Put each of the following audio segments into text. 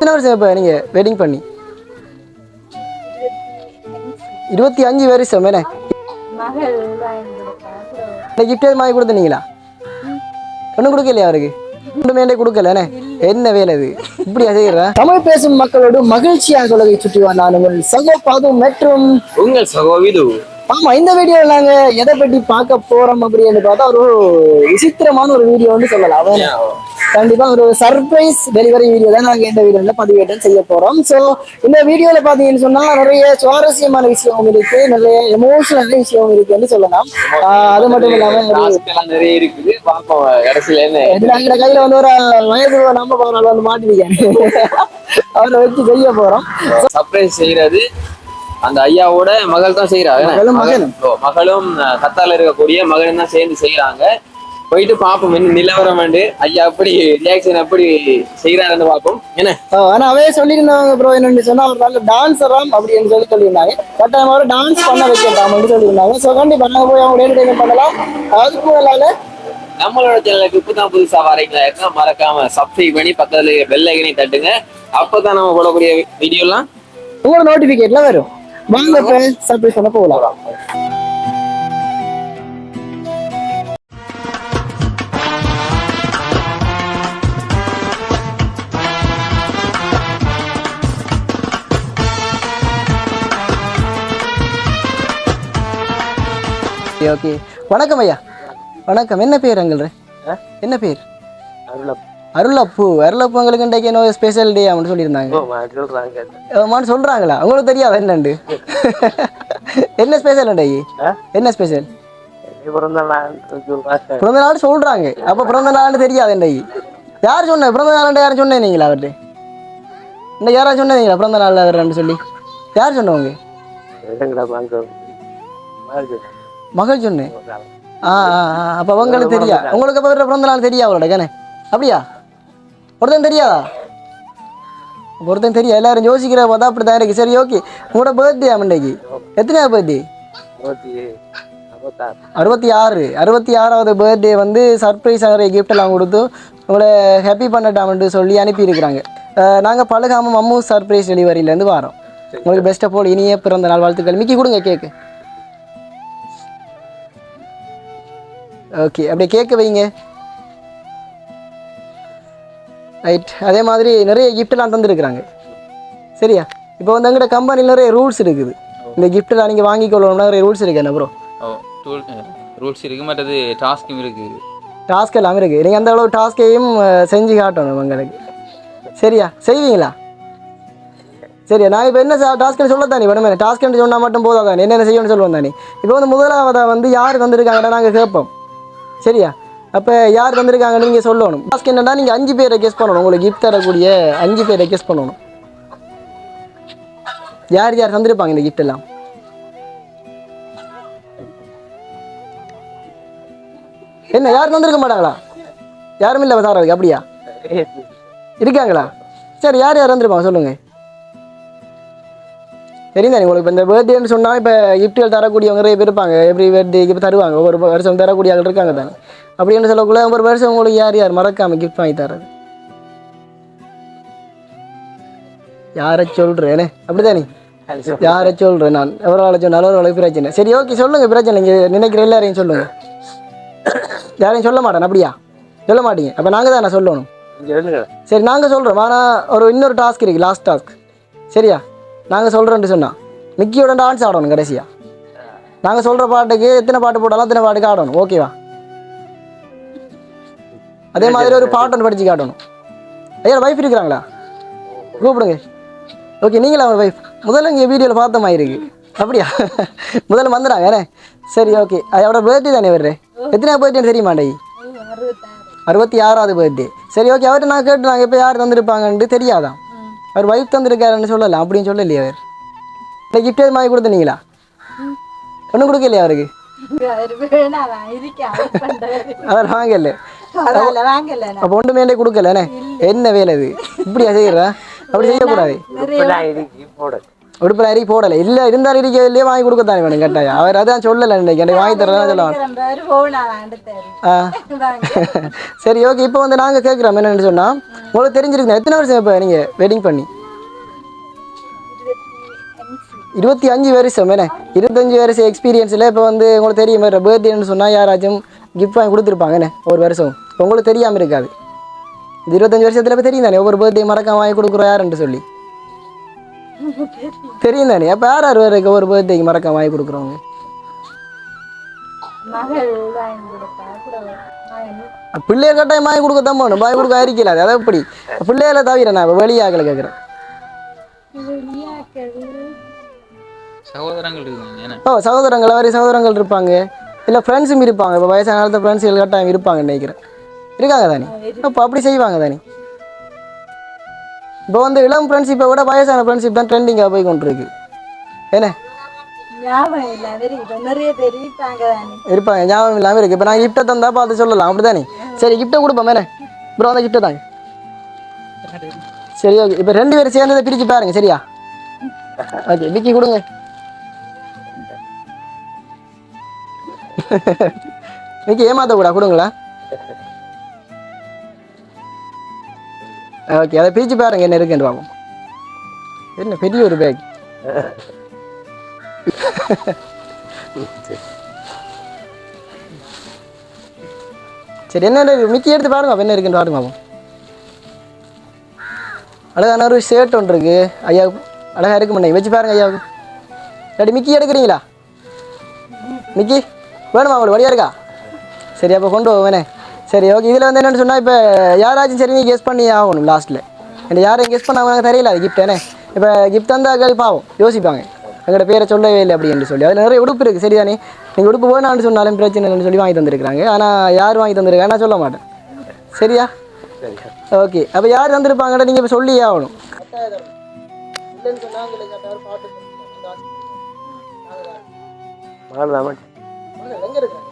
எத்தனை வருஷம் இப்போ நீங்கள் வெட்டிங் பண்ணி? இருபத்தி அஞ்சு வருஷம் என்ன? கிஃப்ட் வாங்கி கொடுத்தீங்களா ஒன்றும் கொடுக்கலையா அவருக்கு? ஒன்றுமே கொடுக்கல என்ன? வேலை இது? இப்படியா செய்யற? தமிழ் பேசும் மக்களோடு மகிழ்ச்சியாக உலகை சுற்றி நான் உங்கள் சகோ பாது மற்றும் உங்கள் சகோவிது. ஆமா இந்த வீடியோல நாங்க எதை பற்றி பார்க்க போறோம் அப்படின்னு பார்த்தா ஒரு விசித்திரமான ஒரு வீடியோ வந்து சொல்லலாம். கண்டிப்பா ஒரு சர்ப்ரைஸ் டெலிவரி வீடியோ தான் நாங்க இந்த வீடியோல பதிவேற்றம் செய்ய போறோம். சோ இந்த வீடியோல பாத்தீங்கன்னு சொன்னா நிறைய சுவாரஸ்யமான விஷயம் இருக்கு நிறைய எமோஷனல் விஷயம் இருக்குன்னு சொல்லலாம். அது மட்டும் இல்லாம நிறைய இருக்குது. பாப்போம் கடைசியில என்ன கையில வந்து ஒரு வயது நம்ம வந்து மாட்டிருக்காங்க அவரை வச்சு செய்ய போறோம். சர்ப்ரைஸ் செய்யறது. அந்த ஐயாவோட மகள் தான் செய்யறாங்க மகளும். மகளும். கத்தால இருக்கக்கூடிய மகனும் தான் சேர்ந்து செய்யறாங்க போயிட்டு பாப்போம் என்ன நிலவரம் வேண்டு ஐயா எப்படி ரியாக்ஷன் எப்படி செய்யறாருன்னு பாப்போம். என்ன? ஆனா அவே சொல்லியிருந்தாங்க ப்ரோ என்னன்னு சொன்னா அவர் நல்ல டான்ஸராம் அப்படின்னு சொல்லி சொல்லியிருந்தாங்க. கட்டாயம் அவர் டான்ஸ் பண்ண வைக்கட்டாம் அப்படின்னு சொல்லியிருந்தாங்க. ஸோ கண்டிப்பா நாங்க போய் அவங்க என்டர்டைன்மெண்ட் பண்ணலாம். அதுக்கு மேலால நம்மளோட சேனலுக்கு இப்பதான் புதுசா வரீங்களா இருந்தா மறக்காம சப்ஸ்கிரைப் பண்ணி பக்கத்துல பெல் ஐக்கனை தட்டுங்க. அப்பதான் நம்ம போடக்கூடிய வீடியோ எல்லாம் உங்களோட நோட்டிபிகேட்ல வரும். வாங்க இப்ப சர்ப்ரைஸ் பண்ண போகலாம் ஓகே வணக்கம் ஐயா. வணக்கம். என்ன பேர் அங்கள் என்ன பேர்? அருளப்பு அருளப்பு உங்களுக்கு இன்றைக்கு என்ன ஸ்பெஷல் டே அப்படின்னு சொல்லியிருந்தாங்க. சொல்றாங்களா? உங்களுக்கு தெரியாதா என்னண்டு? என்ன ஸ்பெஷல் இன்றைக்கு என்ன ஸ்பெஷல் பிறந்த நாள் சொல்றாங்க. அப்ப பிறந்த நாள் தெரியாது இன்றைக்கு யார் சொன்ன? பிறந்த நாள் யாரும் சொன்னீங்களா அவர்கிட்ட இந்த யாராவது சொன்னீங்களா பிறந்த நாள் அவர்ன்னு சொல்லி. யார் சொன்னவங்க மகள் சொன்னேன் ஆ ஆ அப்போ உங்களுக்கு தெரியா? உங்களுக்கு அப்போ பிறந்த நாள் தெரியா அவரோட கண்ணே அப்படியா? ஒருத்தன் தெரியாதா? ஒருத்தன் தெரியா? எல்லாரும் யோசிக்கிற பார்த்தா அப்படி தான் இருக்கு. சரி ஓகே. உங்களோட பர்த்டே அம்மண்டைக்கு எத்தனையா பர்த்டே அறுபத்தி ஆறு. அறுபத்தி ஆறாவது பர்த்டே வந்து சர்ப்ரைஸ் gift எல்லாம் கொடுத்து உங்களை ஹாப்பி பண்ணட்டாமன்ட்டு சொல்லி அனுப்பியிருக்கிறாங்க. நாங்கள் பழகாம மம்மு சர்ப்ரைஸ் டெலிவரியிலேருந்து வரோம். உங்களுக்கு பெஸ்ட்டை போல் இனிய பிறந்த நாள் வாழ்த்துக்கள். மிக்கி கொடுங்க கேக்கு ஓகே அப்படியே கேட்க வைங்க. ரைட் அதே மாதிரி நிறைய கிஃப்ட்லாம் தந்துருக்குறாங்க. சரியா? இப்போ வந்து எங்கள்கிட்ட கம்பெனியில் நிறைய ரூல்ஸ் இருக்குது. இந்த கிஃப்ட்லாம் நீங்கள் வாங்கிக்கொள்ளணும்னா நிறைய ரூல்ஸ் இருக்கு என்ன ப்ரோ ரூல்ஸ் இருக்கு. மற்றது டாஸ்க்கும் இருக்கு. டாஸ்க் எல்லாம் இருக்குது நீங்கள் அந்த அளவு டாஸ்கையும் செஞ்சு காட்டணும் உங்களுக்கு சரியா? செய்வீங்களா? சரியா? நான் இப்போ என்ன டாஸ்க்னு சொல்ல தானே வேணுமே டாஸ்க்னு சொன்னால் மட்டும் போதாதானே என்னென்ன செய்யணும்னு சொல்லுவோம் தானே? இப்போ வந்து முதலாவதாக வந்து யார் தந்திருக்காங்கன்னா நாங்கள் கேட்போம். சரியா? அப்போ யார் தந்திருக்காங்க நீங்கள் சொல்லணும். டாஸ்க் என்னன்னா நீங்கள் அஞ்சு பேரை கெஸ் பண்ணணும். உங்களுக்கு கிஃப்ட் தரக்கூடிய அஞ்சு பேரை கெஸ் பண்ணணும். யார் யார் தந்திருப்பாங்க இந்த gift எல்லாம்? என்ன யாரும் தந்திருக்க மாட்டாங்களா? யாரும் இல்லை சார் அப்படியா? இருக்காங்களா? சரி யார் யார் வந்திருப்பாங்க சொல்லுங்க தெரியுதா உங்களுக்கு? இப்போ இந்த பர்த்டேன்னு சொன்னால் இப்போ கிஃப்ட்கள் தரக்கூடியவங்க நிறைய பேர் இருப்பாங்க. எவ்ரி பர்த்டேக்கு இப்போ தருவாங்க. ஒவ்வொரு வருஷம் தரக்கூடிய ஆள் இருக்காங்க தானே? அப்படின்னு சொல்லக்குள்ள ஒவ்வொரு வருஷம் உங்களுக்கு யார் யார் மறக்காம கிஃப்ட் வாங்கி தர்றது? யாரை சொல்கிறேனே அப்படிதானே? யாரை சொல்கிறேன் நான்? எவ்வளோ சொன்னாலும் ஒரு அளவுக்கு பிரச்சனை. சரி ஓகே சொல்லுங்க. பிரச்சனை நீங்கள் நினைக்கிற எல்லாரையும் சொல்லுங்க. யாரையும் சொல்ல மாட்டேன். அப்படியா? சொல்ல மாட்டீங்க. அப்போ நாங்கள் தான் சொல்லணும்? சரி நாங்கள் சொல்கிறோம் ஆனால் ஒரு இன்னொரு டாஸ்க் இருக்குது லாஸ்ட் டாஸ்க் சரியா? நாங்கள் சொல்கிறோன்ட்டு சொன்னா. மிக்கியோட டான்ஸ் ஆடணும் கடைசியா. நாங்கள் சொல்கிற பாட்டுக்கு எத்தனை பாட்டு போட்டாலும் அத்தனை பாட்டுக்கு ஆடணும். ஓகேவா அதே மாதிரி ஒரு பாட்டு ஒன்று படித்து காட்டணும். ஐயா வைஃப் இருக்கிறாங்களா? கூப்பிடுங்க. ஓகே நீங்களா அவங்க வைஃப் முதல்ல இங்கே வீடியோவில் பார்த்த மாதிரி இருக்கு. அப்படியா? முதல்ல வந்துடுறாங்க ஏனே சரி ஓகே அதோட பர்த்டே தானே வர்றேன் எத்தனை பர்த்டே தெரியுமா டை அறுபத்தி ஆறாவது பர்த்டே சரி ஓகே அவர்கிட்ட நான் கேட்டு நாங்கள் இப்போ யார் தந்திருப்பாங்கன்ட்டு தெரியாதான் அவர் வைஃப் தந்திருக்காருன்னு சொல்லலாம் அப்படின்னு சொல்லலையே அவர். இந்த கிஃப்ட் எது மாதிரி கொடுத்தீங்களா ஒன்றும் கொடுக்கலையா அவருக்கு? அவரு வாங்கல. அப்போ ஒன்றுமே என்ன? கொடுக்கலண்ணே என்ன வேலை இது இப்படியா செய்யறா? அப்படி செய்யக்கூடாது. உடுப்பில் அரி போடலை. இல்லை இருந்தாலும் இருக்கிறதுலையே வாங்கி கொடுக்கத்தானே வேணும் கட்டாயம். அவர் அதான் சொல்லலை இன்னைக்கு எனக்கு வாங்கி சொல்லுவாங்க. எடுத்தாரு ஆ. சரி ஓகே இப்போ வந்து நாங்கள் கேட்குறோம் என்னென்னு சொன்னால் உங்களுக்கு தெரிஞ்சிருக்கணும் எத்தனை வருஷம் இப்போ நீங்கள் வெட்டிங் பண்ணி? இருபத்தி அஞ்சு வருஷம் என்ன? இருபத்தஞ்சு வருஷம் எக்ஸ்பீரியன்ஸில் இப்போ வந்து உங்களுக்கு தெரியும் பர்த்டேன்னு சொன்னால் யாராச்சும் கிஃப்ட் வாங்கி கொடுத்துருப்பாங்க என்ன? ஒரு வருஷம். உங்களுக்கு தெரியாமல் இருக்காது. இருபத்தஞ்சு வருஷத்தில் இப்போ தெரியும் தானே ஒவ்வொரு பர்த்டே மறக்காம வாங்கி கொடுக்குறோம் யாருன்னு சொல்லி. தெரியும் தானே அப்போ யார் யார் வேறு ஒரு பர்த்டேக்கு மறக்காம வாங்கி கொடுக்குறவங்க? பிள்ளைய கட்டாயம் வாங்கி கொடுக்க தான் போகணும். வாங்கி கொடுக்க அறிக்கல அது. எப்படி? பிள்ளையில தவிர நான் வெளியாகல கேட்குறேன் ஓ சகோதரங்கள் வேறு சகோதரங்கள் இருப்பாங்க. இல்லை ஃப்ரெண்ட்ஸும் இருப்பாங்க. இப்போ வயசான காலத்து ஃப்ரெண்ட்ஸுகள் கட்டாயம் இருப்பாங்க நினைக்கிறேன். இருக்காங்க தானே? அப்போ அப்படி செய்வாங்க தானே? இப்போ வந்து இளம் ஃப்ரெண்ட்ஷிப்பை விட வயசான ஃப்ரெண்ட்ஷிப் தான் ட்ரெண்டிங்காக போய் கொண்டிருக்கு. என்ன? இருப்பாங்க. ஞாபகம் இல்லாமல் இருக்குது இப்போ நான் கிஃப்ட்டை தந்தா பார்த்து சொல்லலாம். அப்படி தானே சரி கிஃப்ட்டை கொடுப்போம். என்ன? ப்ரோ அந்த கிஃப்ட்டை தாங்க. சரி ஓகே இப்போ ரெண்டு பேரும் சேர்ந்ததை பிரித்து பாருங்க. சரியா? ஓகே விக்கி கொடுங்க. விக்கி ஏமாத்த கூட கொடுங்களா ஓகே அதை பிரித்து பாருங்க என்ன இருக்குன்னு பார்ப்போம் என்ன பெரிய ஒரு பேக் சரி என்ன இருக்கு? மிக்கி எடுத்து பாருங்க என்ன இருக்குன்னு பாருங்க பாப்போம். அழகான ஒரு ஷர்ட் ஒன்று இருக்கு. ஐயா அழகாக இருக்கு பண்ணி வச்சு பாருங்க ஐயாவுக்கு இல்லாட்டி மிக்கி எடுக்கிறீங்களா? மிக்கி வேணுமா உங்களுக்கு? வழியா இருக்கா? சரி அப்போ கொண்டு போவேனே சரி ஓகே இதில் வந்து என்னென்னு சொன்னால் இப்போ யாராச்சும் சரி நீ கெஸ் பண்ணி ஆகணும் லாஸ்ட்டில் என்ன யாரும் கெஸ் பண்ணாங்க தெரியல அது கிஃப்ட் என்ன இப்போ கிஃப்ட் தந்தாக்கள் பாவம் யோசிப்பாங்க. எங்களோட பேரை சொல்லவே இல்லை அப்படின்னு சொல்லி. அதில் நிறைய உடுப்பு இருக்குது சரிதானே? நீங்கள் உடுப்பு வேணாம்னு சொன்னாலும் பிரச்சனை இல்லைன்னு சொல்லி வாங்கி தந்திருக்காங்க ஆனால் யார் வாங்கி தந்திருக்காங்க நான் சொல்ல மாட்டேன். சரியா? ஓகே அப்போ யார் தந்திருப்பாங்கன்னு நீங்கள் இப்போ சொல்லியே ஆகணும். எங்கே இருக்காங்க?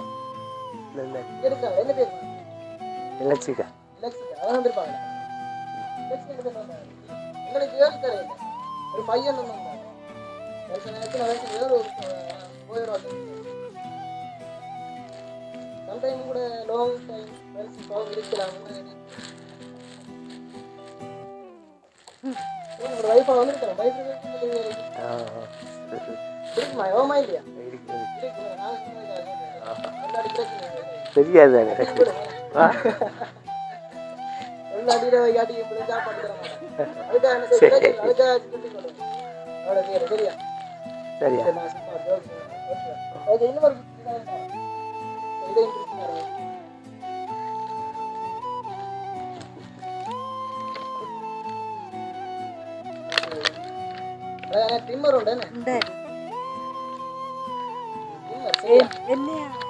தர ஒரு பையன் ஒரு ஒரு சம்டைம் கூட லாங் டைம் ஃப்ரெண்ட்ஸ் பாவம் இருக்கலாம் உங்களோட வைஃபா வந்திருக்கிறேன் இருக்குமா? யோகமா இல்லையா? தெரியாது தானே எல்லா அடியில காட்டி இப்படி சாப்பாடு தர மாட்டேன் அதுக்காக என்ன செய்ய அதுக்காக சொல்லி கொடுங்க அவ்வளோ பேர் சரியா சரியா சரி, நான் சும்மா joke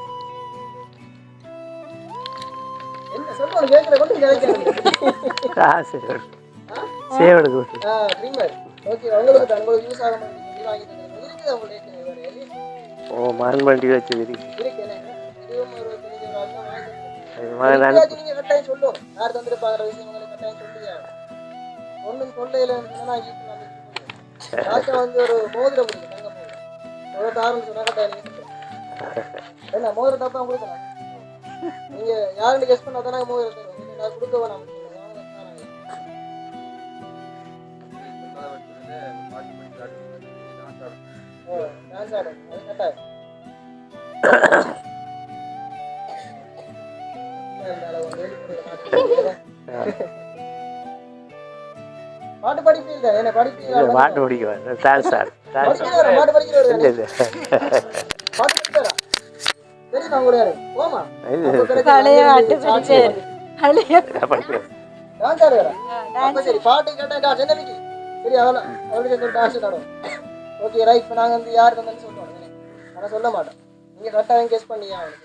வேறு எல்லாம் ஓ கட்டாயம் நீங்க சொல்லுங்க என்ன மோதிரம் தப்பா கொடுக்கலாம் நீங்க யாருன்னு கெஸ்ட் பண்ணா தானே நீங்க நான் கொடுக்க வேணாம். அது கட்டாயம். மாற்றம்? பாட்டு படிப்பீங்க என்ன படிப்பீங்க பாட்டு டான்ஸ் ஆடு டான்ஸ் படிக்கிறவரா பாட்டு படிக்கிறவரா. போமா பழைய பாட்டு பழைய டான்ஸ் ஆடுறா அப்ப சரி பாட்டு கேட்டா டான்ஸ் என்ன விக்கி? சரி அவ்வளோ சொல்லி டான்ஸ் ஆடும் ஓகே ரைட். இப்போ நாங்கள் வந்து யார் தந்தேன்னு சொல்லுவோம் ஆனால் சொல்ல மாட்டோம். நீங்கள் கரெக்டாக கெஸ் பண்ணி ஆகணும்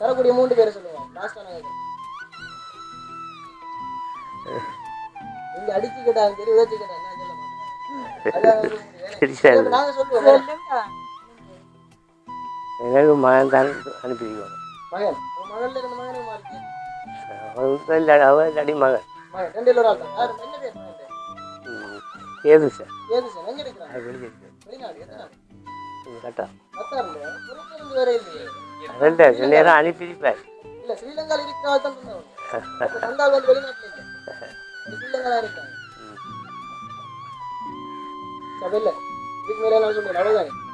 தரக்கூடிய மூன்று பேர் சொல்லுவோம் லாஸ்ட்டாக நாங்கள் நீங்கள் அடிச்சு கேட்டாலும் சரி உதச்சி கேட்டாலும் நான் சொல்ல மாட்டேன். நாங்கள் சொல்லுவோம். சொல்லுங்க. எனக்கு மகன் தான் அனுப்பிடுவோம் மகன் அவன் இல்லாடி மகன். ஏது சார் ஏது சார் எங்க இருக்கிறாங்க அது வெளியே இருக்கு வெளிநாடு எத்தனை நாடு இது கட்டா கத்தார்ல ஒரு இருந்து வேற இல்லையே ரெண்டு சில நேரம் அனுப்பியிருப்பார் இல்ல ஸ்ரீலங்கால இருக்கிற ஆள் தான் வந்தால் வந்து வெளிநாட்டுல இல்ல இது ஸ்ரீலங்கால இருக்காங்க சபை இல்ல இதுக்கு மேல நான் சொல்றேன் அவ்வளவுதானே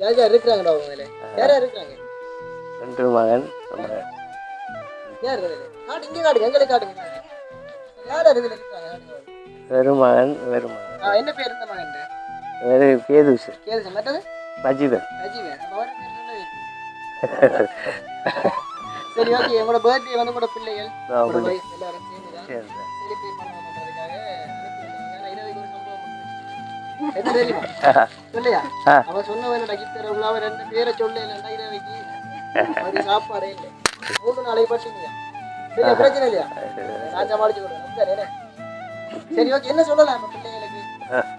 யார் யார் இருக்கிறாங்கடா உங்க யார் யார் இருக்கிறாங்க? ரெண்டு மகன் நம்ம யார் இருக்கிறது காட்டு இங்க காட்டுங்க எங்களை காட்டுங்க. யார் யார் இதுல இருக்கிறாங்க காட்டுங்க. வெறும் மகன் வெறும் மகன். ஆ, என்ன பேர் இந்த மகன் வேறு பேது சார் மற்றது மஜிதன். ஓகே. உங்களோட பர்த்டே வந்து உங்களோட பிள்ளைகள். எல்லாரும் சேர்ந்து சரி சரி ஓகே என்ன சொல்லலாம் நம்ம பிள்ளைங்களுக்கு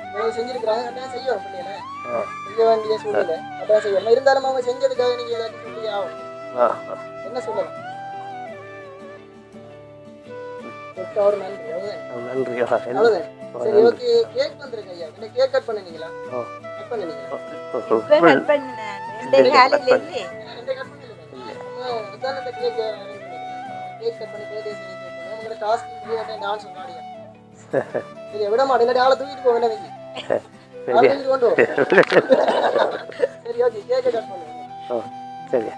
இவ்வளவு செஞ்சிருக்கிறாங்க கட்டாயம் செய்யணும் பிள்ளைகளை. செய்ய வேண்டிய சூழ்நிலை. கட்டாயம் செய்யணும் இருந்தாலும் அவங்க செஞ்சதுக்காக நீங்க ஏதாச்சும் சொல்லி ஆகும் என்ன சொல்லலாம் நன்றி சரி ஓகே கேக் வந்திருக்கு ஐயா. என்ன கேக் கட் பண்ணுனீங்களா? ஓ. கட் பண்ணுனீங்களா? இப்ப கட் பண்ணினேன். இந்த காலையில இருந்து. ரெண்டே கட் பண்ணல அதான் இந்த கேக் கேக் கட் பண்ணி சரி பண்ணி உங்களோட டாஸ்க் முடியாட்டே டான்ஸ் ஆடியா சரி விட மாட்டேன் ஆளை தூக்கிட்டு போவேன் நீங்க. ஆளை சரியா தூக்கிட்டு கொண்டு போ. சரி ஓகே கேக் கட் பண்ணுங்க ஓ சரியா.